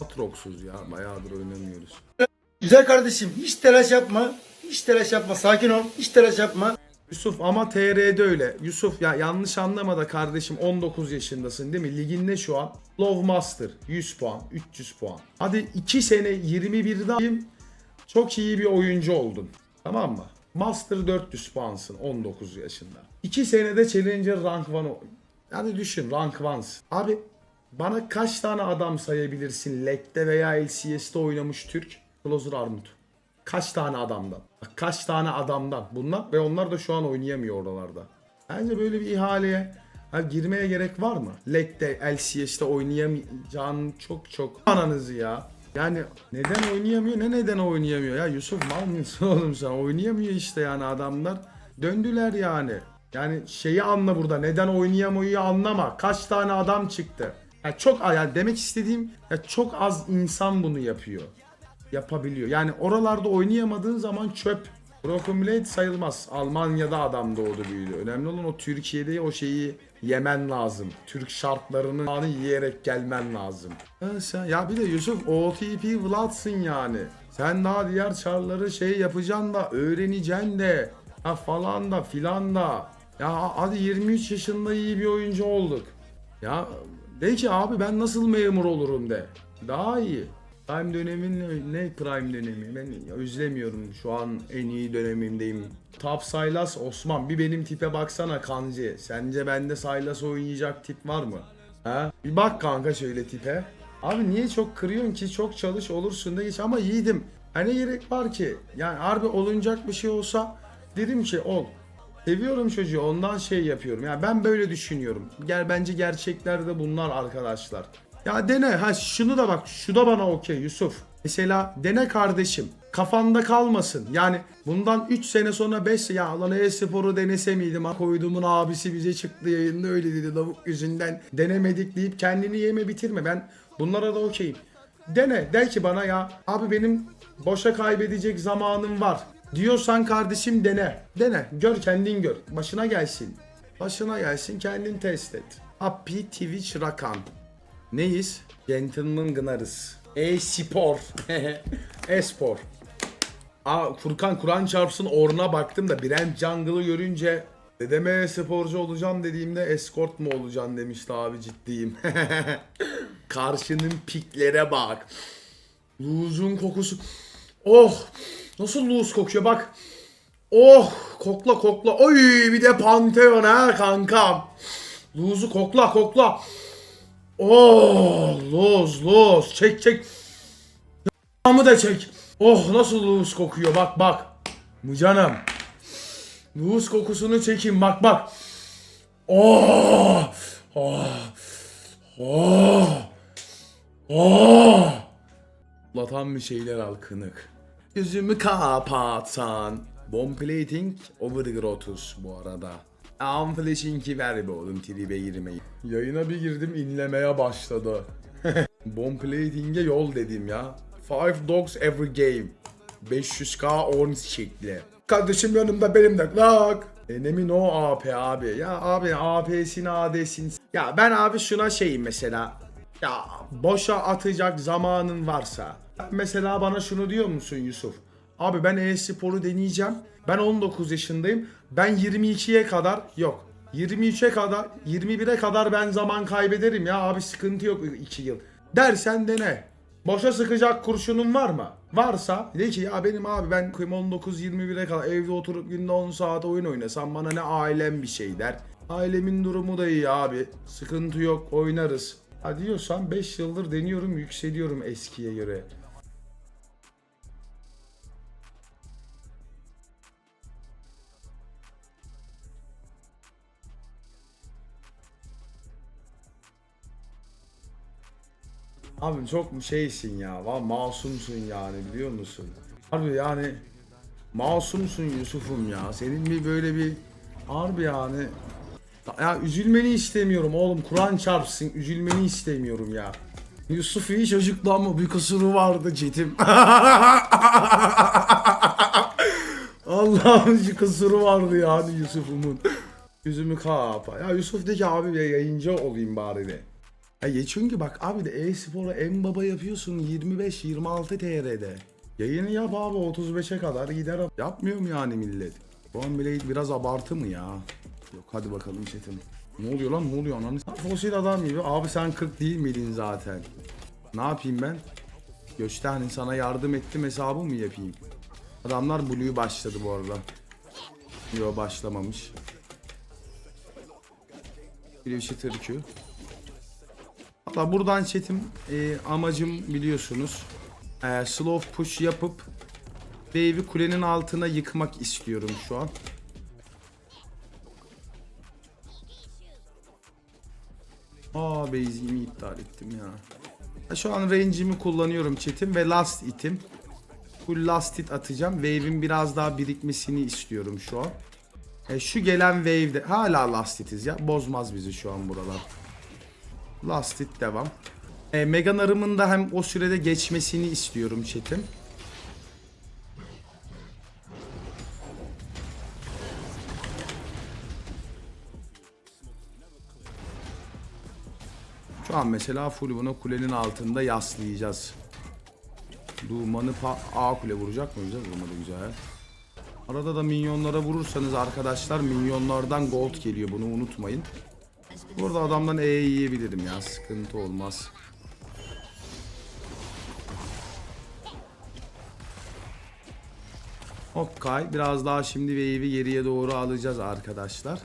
Atroksuz ya. Bayağıdır oynamıyoruz. Güzel kardeşim hiç telaş yapma. Hiç telaş yapma. Sakin ol. Hiç telaş yapma. Yusuf ama TR'de öyle. Yusuf ya yanlış anlama da kardeşim 19 yaşındasın değil mi? Liginde şu an Love Master 100 puan, 300 puan. Hadi 2 sene 21'de çok iyi bir oyuncu oldun. Tamam mı? Master 400 puansın 19 yaşında. 2 senede Challenger Rank 1 o- Yani düşün Rank 1'sın. Abi bana kaç tane adam sayabilirsin Leg'de veya LCS'de oynamış Türk? Closer Armut. Kaç tane adamdan? Kaç tane adamdan? Bunlar ve onlar da şu an oynayamıyor oralarda. Bence böyle bir ihaleye ha, girmeye gerek var mı? Leg'de, LCS'de oynayamayacağın çok çok ananızı ya. Yani neden oynayamıyor ne neden oynayamıyor ya Yusuf mal mısın oğlum sen oynayamıyor işte yani adamlar döndüler yani. Yani şeyi anla burada neden oynayamıyor anlama kaç tane adam çıktı. Ya çok yani demek istediğim ya çok az insan bunu yapıyor yapabiliyor. Yani oralarda oynayamadığın zaman çöp. Broken Blade sayılmaz. Almanya'da adam doğdu büyüdü. Önemli olan o Türkiye'de o şeyi yemen lazım. Türk şartlarını anı yiyerek gelmen lazım. Ha sen, ya bir de Yusuf OTP Vlad'sın yani. Sen daha diğer çarları şey yapacaksın da öğreneceksin de. Ha falan da filan da. Ya hadi 23 yaşında iyi bir oyuncu olduk. Ya de ki abi ben nasıl memur olurum de. Daha iyi. Prime dönemin ne, prime dönemi? Ben özlemiyorum. Şu an en iyi dönemimdeyim. Top Saylas Osman. Bir benim tipe baksana kancı. Sence bende Saylas oynayacak tip var mı? Ha? Bir bak kanka şöyle tipe. Abi niye çok kırıyorsun ki? Çok çalış olursun da geç. Ama yiğidim. Hani gerek var ki? Yani harbi olunacak bir şey olsa dedim ki ol. Seviyorum çocuğu ondan şey yapıyorum. Yani ben böyle düşünüyorum. Gel bence gerçeklerde bunlar arkadaşlar. Ya dene ha şunu da bak şu da bana okey Yusuf. Mesela dene kardeşim. Kafanda kalmasın. Yani bundan 3 sene sonra 5 ya lan e-sporu denese miydim? Ha koyduğumun abisi bize çıktı yayında öyle dedi lavuk yüzünden. Denemedik deyip kendini yeme bitirme. Ben bunlara da okeyim. Dene de ki bana ya abi benim boşa kaybedecek zamanım var. Diyorsan kardeşim dene. Dene. Gör kendin gör. Başına gelsin. Başına gelsin kendin test et. Happy Twitch Rakan. Neyiz? Gentleman Gınarız. E-spor. E-spor. Aa Furkan Kur'an çarpsın oruna baktım da Brent Jungle'ı görünce dedeme sporcu olacağım dediğimde escort mu olacaksın demişti abi ciddiyim. Karşının piklere bak. Luz'un kokusu. Oh! Nasıl luz kokuyor bak. Oh! Kokla kokla. Oy bir de Pantheon ha kankam. Luz'u kokla kokla. Oh! Luz luz. Çek çek. Amı da çek. Oh nasıl luz kokuyor bak bak. Mı canım. Luz kokusunu çekin bak bak. Oh! Oh! Oh! Oh! Latan bir şeyler al kınık. Yüzümü kapatsan. Bomb plating overgrowth'uz bu arada. Amflashing'i ver be oğlum tribe girmeyi. Yayına bir girdim inlemeye başladı. Bomb plating'e yol dedim ya. Five dogs every game. 500k orange şekli. Kardeşim yanımda benim de lak. Enemin o AP abi. Ya abi AP'sin AD'sin. Ya ben abi şuna şeyim mesela. Ya boşa atacak zamanın varsa. Mesela bana şunu diyor musun Yusuf? Abi ben e-sporu deneyeceğim. Ben 19 yaşındayım. Ben 22'ye kadar yok. 23'e kadar 21'e kadar ben zaman kaybederim ya abi sıkıntı yok 2 yıl. Dersen dene. Boşa sıkacak kurşunun var mı? Varsa de ki ya benim abi ben 19-21'e kadar evde oturup günde 10 saat oyun oynasam bana ne ailem bir şey der. Ailemin durumu da iyi abi. Sıkıntı yok oynarız. Ha diyorsan 5 yıldır deniyorum yükseliyorum eskiye göre. Abi çok mu şeysin ya. Va masumsun yani biliyor musun? Harbi yani masumsun Yusuf'um ya. Senin bir böyle bir harbi yani ya üzülmeni istemiyorum oğlum. Kur'an çarpsın. Üzülmeni istemiyorum ya. Yusuf iyi çocuktu ama bir kusuru vardı Cetim. Allah'ım bir kusuru vardı yani Yusuf'umun. Yüzümü kapa. Ya Yusuf de ki abi bir yayıncı olayım bari de. Ya ye çünkü bak abi de e-sporu en baba yapıyorsun 25-26 TR'de. Yayını yap abi 35'e kadar gider. Yapmıyor mu yani millet? Bile biraz abartı mı ya? Yok hadi bakalım chatim. Ne oluyor lan ne oluyor ananı? Fosil adam gibi. Abi sen 40 değil miydin zaten? Ne yapayım ben? Göçte hani sana yardım ettim hesabı mı yapayım? Adamlar Blue başladı bu arada. Yo başlamamış. Bir şey Q. Valla buradan chatim e, amacım biliyorsunuz. E, slow push yapıp wave'i kulenin altına yıkmak istiyorum şu an. Aa base'imi iptal ettim ya. Şu an range'imi kullanıyorum chatim ve last itim. Full last hit atacağım. Wave'in biraz daha birikmesini istiyorum şu an. E, şu gelen wave'de hala last hitiz ya. Bozmaz bizi şu an buralar. Last hit devam. E, Megan arımın da hem o sürede geçmesini istiyorum chatim. Şu an mesela full bunu kulenin altında yaslayacağız. Dumanı A kule vuracak mı? Güzel vurmadı güzel. Arada da minyonlara vurursanız arkadaşlar minyonlardan gold geliyor bunu unutmayın. Burada adamdan E yiyebilirim ya sıkıntı olmaz. Okay biraz daha şimdi wave'i geriye doğru alacağız arkadaşlar.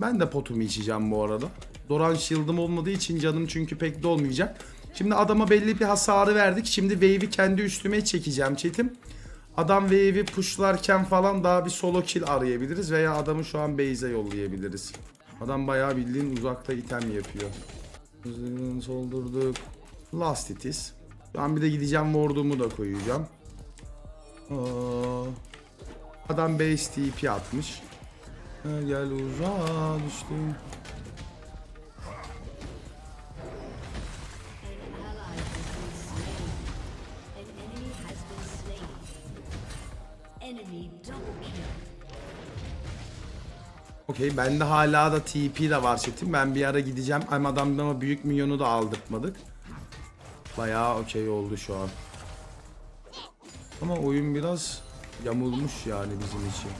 Ben de potumu içeceğim bu arada. Doran shield'ım olmadığı için canım çünkü pek dolmayacak. Şimdi adama belli bir hasarı verdik. Şimdi wave'i kendi üstüme çekeceğim chatim. Adam wave'i pushlarken falan daha bir solo kill arayabiliriz veya adamı şu an base'e yollayabiliriz. Adam bayağı bildiğin uzakta item yapıyor. Soldurduk. Last it is. Şu an bir de gideceğim ward'umu da koyacağım. Adam base TP atmış. Gel uzağa düştüm. Enemy double kill. Okey bende hala da TP de var chatim. Ben bir ara gideceğim. Ama adamdan ama büyük minyonu da aldırtmadık. Bayağı okey oldu şu an. Ama oyun biraz yamulmuş yani bizim için.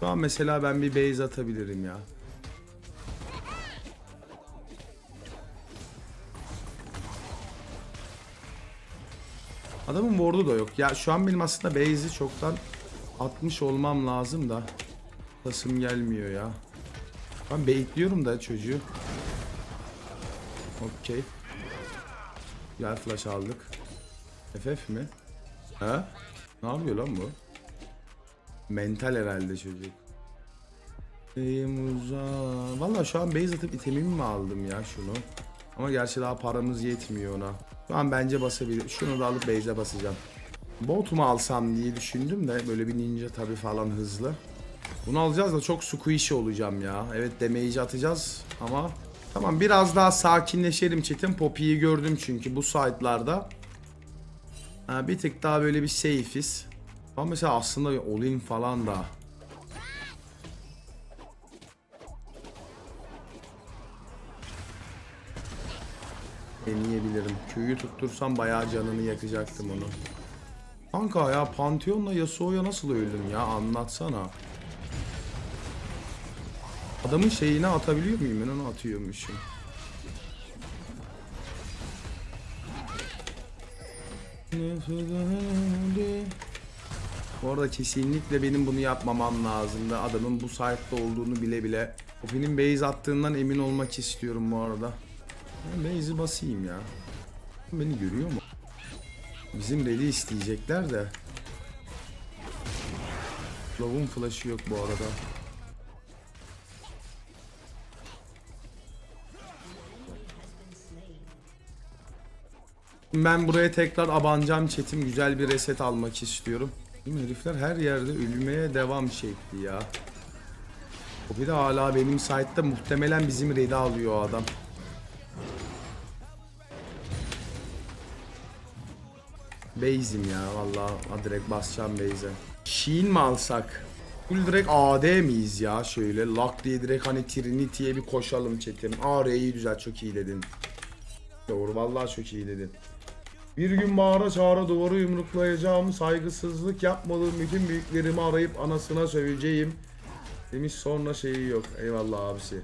Şu an mesela ben bir base atabilirim ya. Adamın ward'u da yok. Ya şu an benim aslında base'i çoktan atmış olmam lazım da. Tasım gelmiyor ya. Ben baitliyorum da çocuğu. Okey. Gel flash aldık. FF mi? Ha? Ne yapıyor lan bu? Mental herhalde çocuk. Temmuz'a... Valla şu an base atıp itemimi mi aldım ya şunu? Ama gerçi daha paramız yetmiyor ona. Şu an bence basabilir. Şunu da alıp base'e basacağım. Bot mu alsam diye düşündüm de böyle bir ninja tabi falan hızlı. Bunu alacağız da çok squishy olacağım ya. Evet damage atacağız ama tamam biraz daha sakinleşelim çetin. Poppy'yi gördüm çünkü bu site'larda. Ha, bir tık daha böyle bir safe'iz. Ama mesela aslında bir all-in falan da. Deneyebilirim. Q'yu tuttursam bayağı canını yakacaktım onu. Kanka ya Pantheon'la Yasuo'ya nasıl öldüm ya anlatsana. Adamın şeyine atabiliyor muyum ben onu atıyormuşum. Bu arada kesinlikle benim bunu yapmamam lazımdı. Adamın bu site'de olduğunu bile bile. Opin'in base attığından emin olmak istiyorum bu arada. Ben base'i basayım ya. Beni görüyor mu? Bizim ready isteyecekler de. Love'un flash'ı yok bu arada. Ben buraya tekrar abanacağım chatim güzel bir reset almak istiyorum. Değil mi? Herifler her yerde ölmeye devam şekli ya. O bir de hala benim site'da muhtemelen bizim ready alıyor adam. Base'im ya valla. Direkt basacağım base'e. Sheen mi alsak? Full direkt AD miyiz ya şöyle lak diye direkt hani Trinity'ye bir koşalım çetim. Aa R'yi düzelt çok iyi dedin. Doğru vallahi çok iyi dedin. Bir gün bağıra çağıra duvarı yumruklayacağım. Saygısızlık yapmadığım bütün büyüklerimi arayıp anasına söveceğim. Demiş sonra şeyi yok. Eyvallah abisi.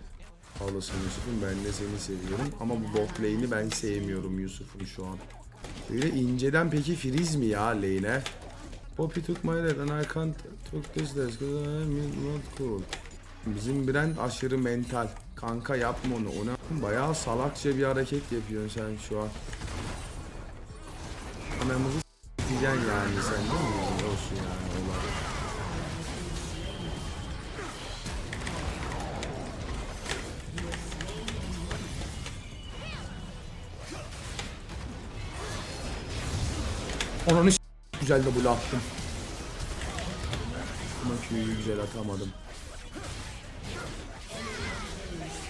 Olasın Yusuf'um ben de seni seviyorum. Ama bu bot lane'i ben sevmiyorum Yusuf'um şu an. Böyle inceden peki freeze mi ya lane'e? Poppy took my red and I can't took this desk not cool. Bizim Brand aşırı mental. Kanka yapma onu. Ona bayağı salakça bir hareket yapıyorsun sen şu an. Anamızı s**eceksin yani sen değil mi? Onun s- güzel de bulu attım. Ama Q'yu güzel atamadım.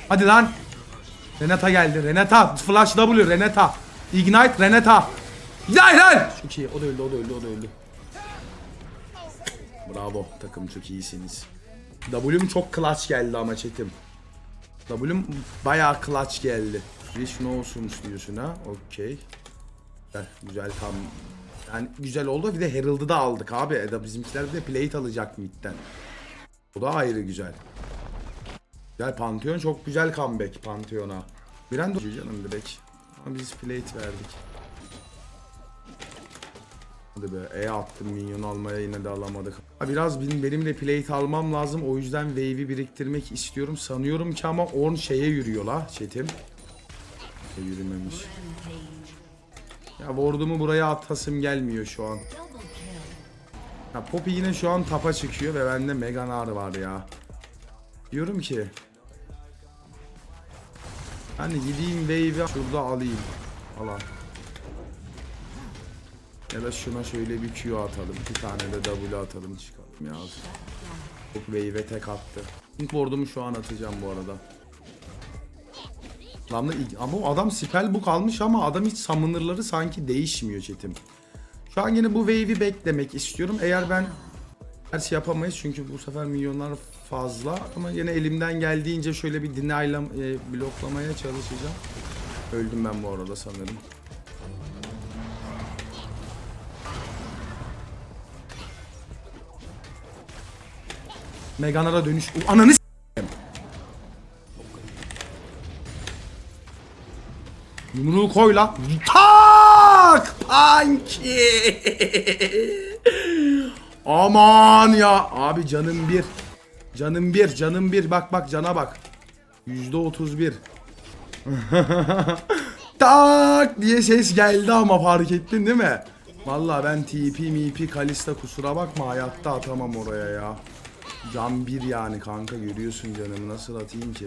Hadi lan. Renata geldi. Renata. Flash W. Renata. Ignite. Renata. Gel lan. Çok iyi. O da öldü. O da öldü. O da öldü. Bravo. Takım çok iyisiniz. W'm çok clutch geldi ama chatim. W'm bayağı clutch geldi. Bir şunu olsun istiyorsun ha. Okey. Güzel tam. Yani güzel oldu. Bir de Herald'ı da aldık abi. E da bizimkiler bir de plate alacak midden. O da ayrı güzel. Güzel Pantheon çok güzel comeback Pantheon'a. Bir an canım direkt. Ama biz plate verdik. Hadi be E attım minyon almaya yine de alamadık. Ha, Biraz benim, benim de plate almam lazım. O yüzden wave'i biriktirmek istiyorum. Sanıyorum ki ama Orn şeye yürüyor la chatim. E, yürümemiş. Ya ward'umu buraya atasım gelmiyor şu an. Ya Poppy yine şu an tapa çıkıyor ve bende Meganar var ya. Diyorum ki Hani gideyim wave'i şurada alayım falan. Ya da şuna şöyle bir Q atalım. Bir tane de W atalım çıkalım ya. Çok wave'e tek attı. İlk ward'umu şu an atacağım bu arada. Lan ama adam spellbook almış ama adam hiç summoner'ları sanki değişmiyor chatim. Şu an yine bu wave'i beklemek istiyorum. Eğer ben şey yapamayız çünkü bu sefer milyonlar fazla ama yine elimden geldiğince şöyle bir denial'la e, bloklamaya çalışacağım. Öldüm ben bu arada sanırım. Meganara dönüş. Ananı Yumruğu koy lan. Tak! Panki! Aman ya. Abi canım bir. Canım bir. Canım bir. Bak bak cana bak. Yüzde otuz bir. Tak diye ses geldi ama fark ettin değil mi? Vallahi ben TP MP Kalista kusura bakma hayatta atamam oraya ya. Can bir yani kanka görüyorsun canımı nasıl atayım ki?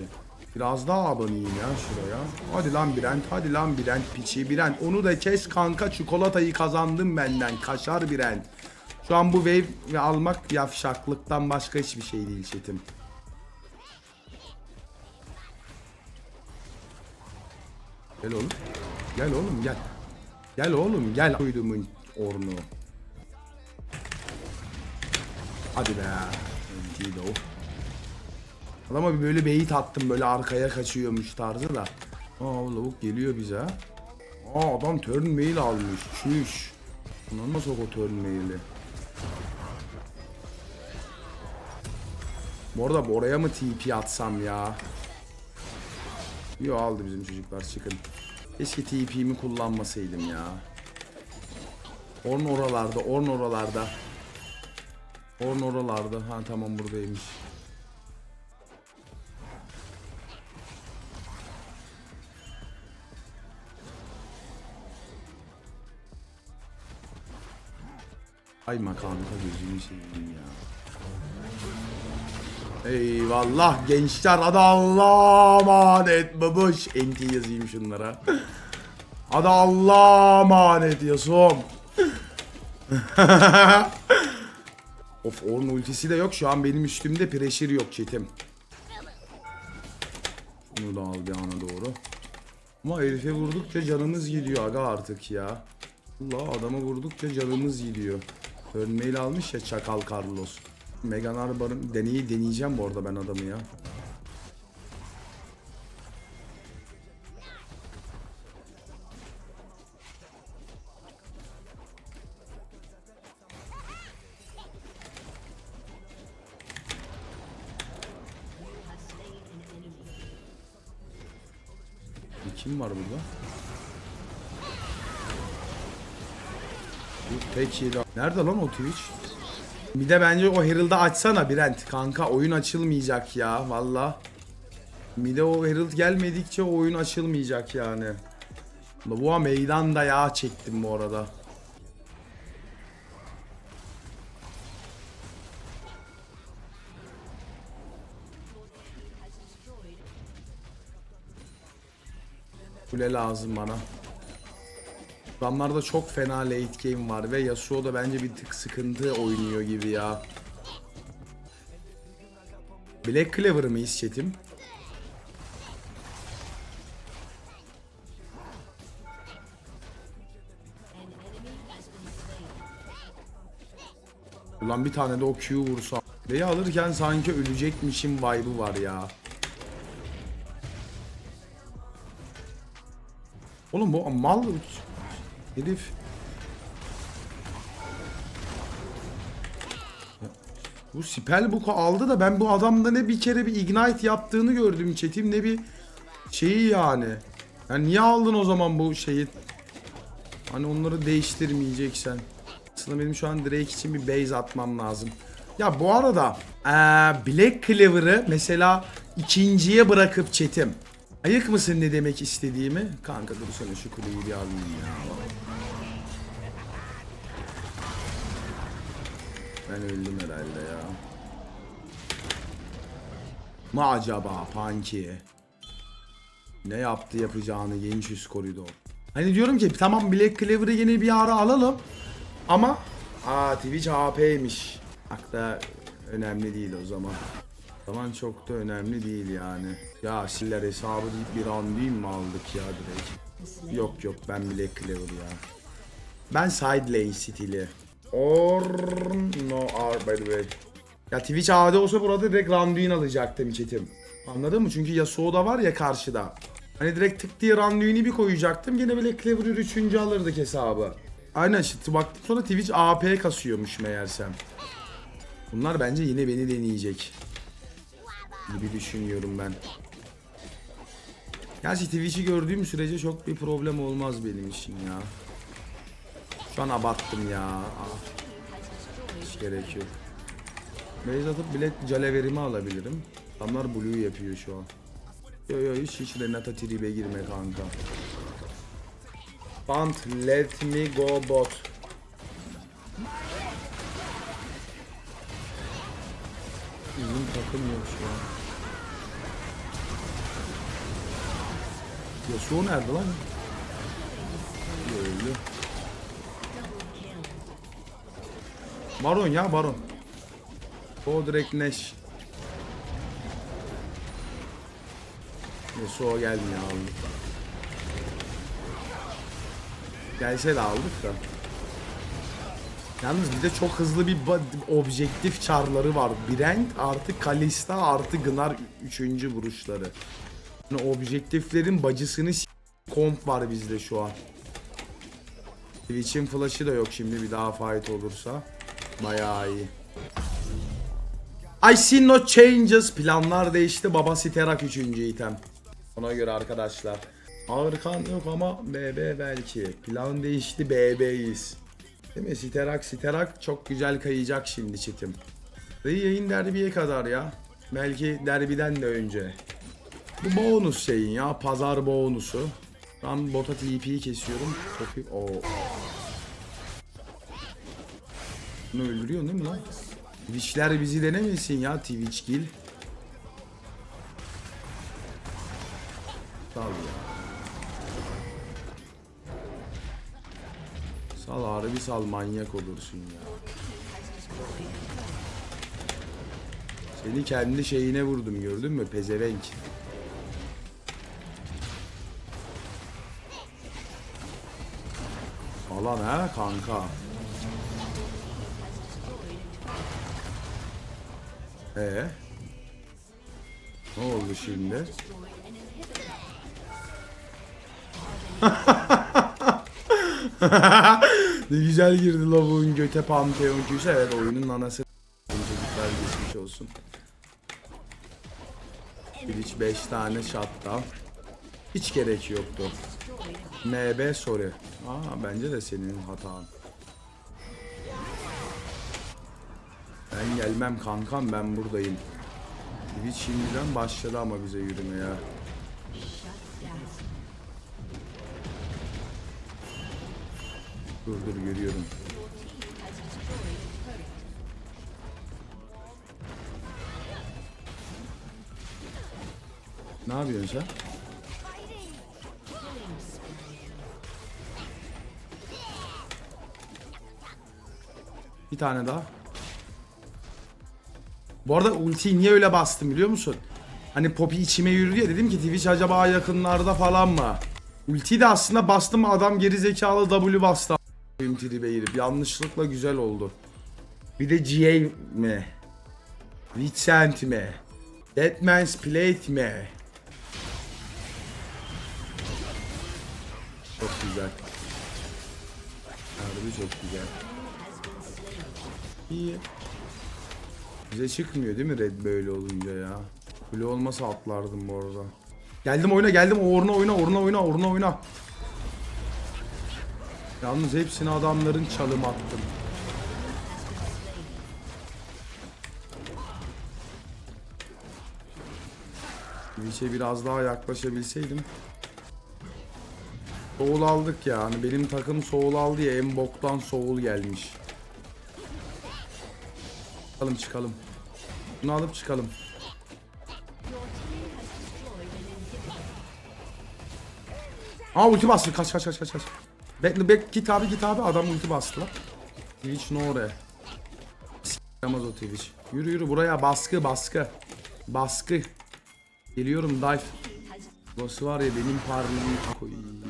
Biraz daha aboneyim ya şuraya. Hadi lan Brent, hadi lan Brent piçi Brent. Onu da kes kanka çikolatayı kazandım benden. Kaşar Brent. Şu an bu wave almak yavşaklıktan başka hiçbir şey değil çetim. Gel oğlum. Gel oğlum gel. Gel oğlum gel. Koydumun ornu. Hadi be. De o. Adama böyle beyit attım böyle arkaya kaçıyormuş tarzı da. Aa lavuk geliyor bize. Aa adam turn mail almış. Çüş. Ulan nasıl o turn mail'i? Bu arada oraya mı TP atsam ya? Yo aldı bizim çocuklar çıkın. Keşke TP'mi kullanmasaydım ya. Orn oralarda, Orn oralarda. Orn oralarda. Ha tamam buradaymış. Ay kanka gözünü seveyim ya. Eyvallah gençler hadi Allah'a emanet babuş. NT yazayım şunlara. Hadi Allah'a emanet yazım. of onun ultisi de yok şu an benim üstümde pressure yok çetim. Bunu da al bir ana doğru. Ama herife vurdukça canımız gidiyor aga artık ya. Allah adamı vurdukça canımız gidiyor. Örneğiyle almış ya Çakal Carlos. Megan Arbor'un deneyi deneyeceğim bu arada ben adamı ya. Kim var burada? Yedi. Nerede lan o Twitch? Bir de bence o Herald'ı açsana Brent. Kanka oyun açılmayacak ya valla. Bir de o Herald gelmedikçe oyun açılmayacak yani. Bu meydanda yağ çektim bu arada. Kule lazım bana. Adamlarda çok fena late game var ve Yasuo da bence bir tık sıkıntı oynuyor gibi ya. Black Clover mıyız chatim? Ulan bir tane de o Q vursa. Neyi alırken sanki ölecekmişim vibe'ı var ya. Oğlum bu mal herif. Bu Spellbook'u aldı da ben bu adamda ne bir kere bir ignite yaptığını gördüm chatim ne bir şeyi yani. Yani niye aldın o zaman bu şeyi? Hani onları değiştirmeyeceksen. Aslında benim şu an Drake için bir base atmam lazım. Ya bu arada eee, Black Clover'ı mesela ikinciye bırakıp chatim. Ayık mısın ne demek istediğimi? Kanka dur sana şu kuleyi bir alayım ya. Ben öldüm herhalde ya. Mı acaba Punky? Ne yaptı yapacağını genç üst koridor. Hani diyorum ki tamam Black Clover'ı yine bir ara alalım. Ama aa Twitch AP'ymiş. Akla önemli değil o zaman. Zaman çok da önemli değil yani. Ya siller hesabı deyip bir an değil mi aldık ya direkt? Yok yok ben Black Clover ya. Ben side lane stili. Or no are by the way. Ya Twitch AD olsa burada direkt Randuin alacaktım çetim. Anladın mı? Çünkü Yasuo da var ya karşıda. Hani direkt tık diye Randuin'i bir koyacaktım. Gene Black Clover'ı 3. alırdık hesabı. Aynen işte baktım sonra Twitch AP kasıyormuş meğersem. Bunlar bence yine beni deneyecek. Gibi düşünüyorum ben. Gerçi Twitch'i gördüğüm sürece çok bir problem olmaz benim için ya. Şu an abattım ya. Ah. Hiç gerek yok. Base atıp bilet caleverimi alabilirim. Adamlar blue yapıyor şu an. Yo yo hiç hiç Renata tribe girme kanka. Bant let me go bot. Yok şu an. Yasuo nerede lan? Öldü. Baron ya baron. O direkt Neş. Yasuo gelmiyor aldık. Gelse de aldık da. Yalnız bir de çok hızlı bir objektif çarları var. Brent artı Kalista artı Gnar 3. vuruşları. Yani objektiflerin bacısını komp var bizde şu an. Twitch'in flash'ı da yok şimdi bir daha fight olursa. Bayağı iyi. I see no changes. Planlar değişti. Baba Siterak 3. item. Ona göre arkadaşlar. Ağır kan yok ama BB belki. Plan değişti BB'yiz. Değil mi? Siterak Siterak çok güzel kayacak şimdi çetim. Ve yayın derbiye kadar ya. Belki derbiden de önce. Bu bonus şeyin ya. Pazar bonusu. Ben bota TP'yi kesiyorum. Çok o. Bunu öldürüyor değil mi lan? Twitch'ler bizi denemesin ya Twitch'gil. Sal ya. Sal harbi sal manyak olursun ya. Seni kendi şeyine vurdum gördün mü pezevenk. Alan ha kanka. Ee? Ne oldu şimdi? ne güzel girdi lavuğun göte Pantheon Q'su. Evet oyunun anası. Çocuklar geçmiş olsun. Twitch 5 tane shutdown. Hiç gerek yoktu. NB sorry. Aa bence de senin hatan. Ben gelmem kankam ben buradayım. Twitch şimdiden başladı ama bize yürümeye. Dur dur görüyorum. Ne yapıyorsun sen? Bir tane daha. Bu arada ultiyi niye öyle bastım biliyor musun? Hani Poppy içime yürüdü ya dedim ki Twitch acaba yakınlarda falan mı? Ultiyi de aslında bastım adam geri zekalı W bastı. A**ayım tribe girip yanlışlıkla güzel oldu. Bir de GA mi? Vincent mi? Deadman's Plate mi? Çok güzel. Harbi çok güzel. İyi. Bize çıkmıyor değil mi red böyle olunca ya? Böyle olmasa atlardım bu arada. Geldim oyuna geldim oruna oyna oruna oyna oruna oyna. Yalnız hepsini adamların çalım attım. Twitch'e biraz daha yaklaşabilseydim. Soul aldık ya. Hani benim takım Soul aldı ya en boktan Soul gelmiş. Çıkalım çıkalım. Bunu alıp çıkalım. Aa ulti bastı. Kaç kaç kaç kaç kaç. Bekle bek git abi git abi adam ulti bastı lan. Twitch ne oraya? S**amaz o Twitch. Yürü yürü buraya baskı baskı. Baskı. Geliyorum dive. Burası var ya benim parmağımı koyayım.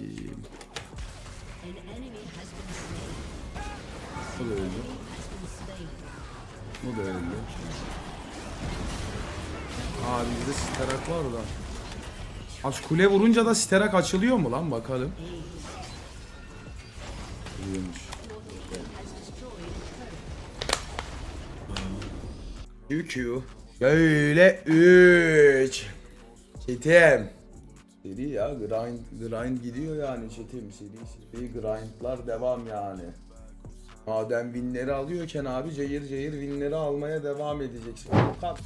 Slain. O da öldü. O da öldü. Aa bizde sterak var da. Aç kule vurunca da sterak açılıyor mu lan bakalım. Açılıyormuş. Q Böyle 3 Çetim Seri ya grind grind gidiyor yani çetim seri seri grindlar devam yani. Madem winleri alıyorken abi cayır cayır winleri almaya devam edeceksin. Furkan